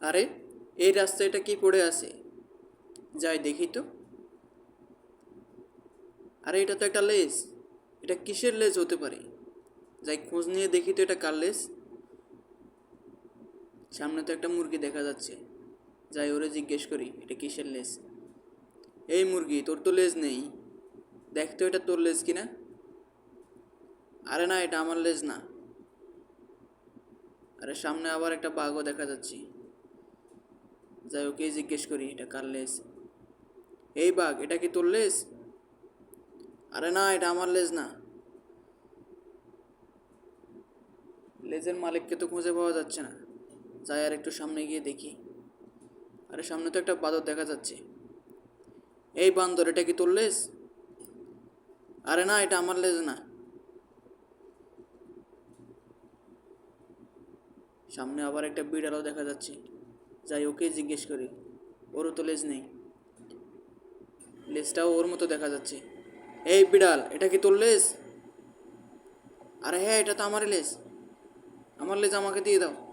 আরে, এই রাস্তায় এটা কি পড়ে আছে? যাই দেখি তো। আরে, এটা তো একটা লেজ। এটা কিসের লেজ হতে পারে? যাই খোঁজ নিয়ে দেখি তো এটা কার লেজ। সামনে তো একটা মুরগি দেখা যাচ্ছে। যাই ওরে জিজ্ঞেস করি, এটা কিসের লেজ? এই মুরগি, তোর তো লেজ নেই। দেখ তো এটা তোর লেজ কিনা। আরে না, এটা আমার লেজ না। আরে, সামনে আবার একটা বাঘও দেখা যাচ্ছে। যাই ওকে জিজ্ঞেস করি, এটা কার লেজ? এই বাঘ, এটা কি তোর লেস আরে না, এটা আমার লেজ না। লেজের মালিককে তো খুঁজে পাওয়া যাচ্ছে না। যাই আর একটু সামনে গিয়ে দেখি। আরে, সামনে তো একটা বাঁদর দেখা যাচ্ছে। এই বান্দর, এটা কি তোর লেজ? আরে না, এটা আমার লেজ না। সামনে আবার একটা বিড়ালও দেখা যাচ্ছে। যাই ওকে জিজ্ঞেস করি। ওরও তো লেজ নেই। লেজটাও ওর মতো দেখা যাচ্ছে। এই বিড়াল, এটা কি তোর লেজ? আরে হ্যাঁ এটা তো আমার লেজ। আমার লেজ আমাকে দিয়ে দাও।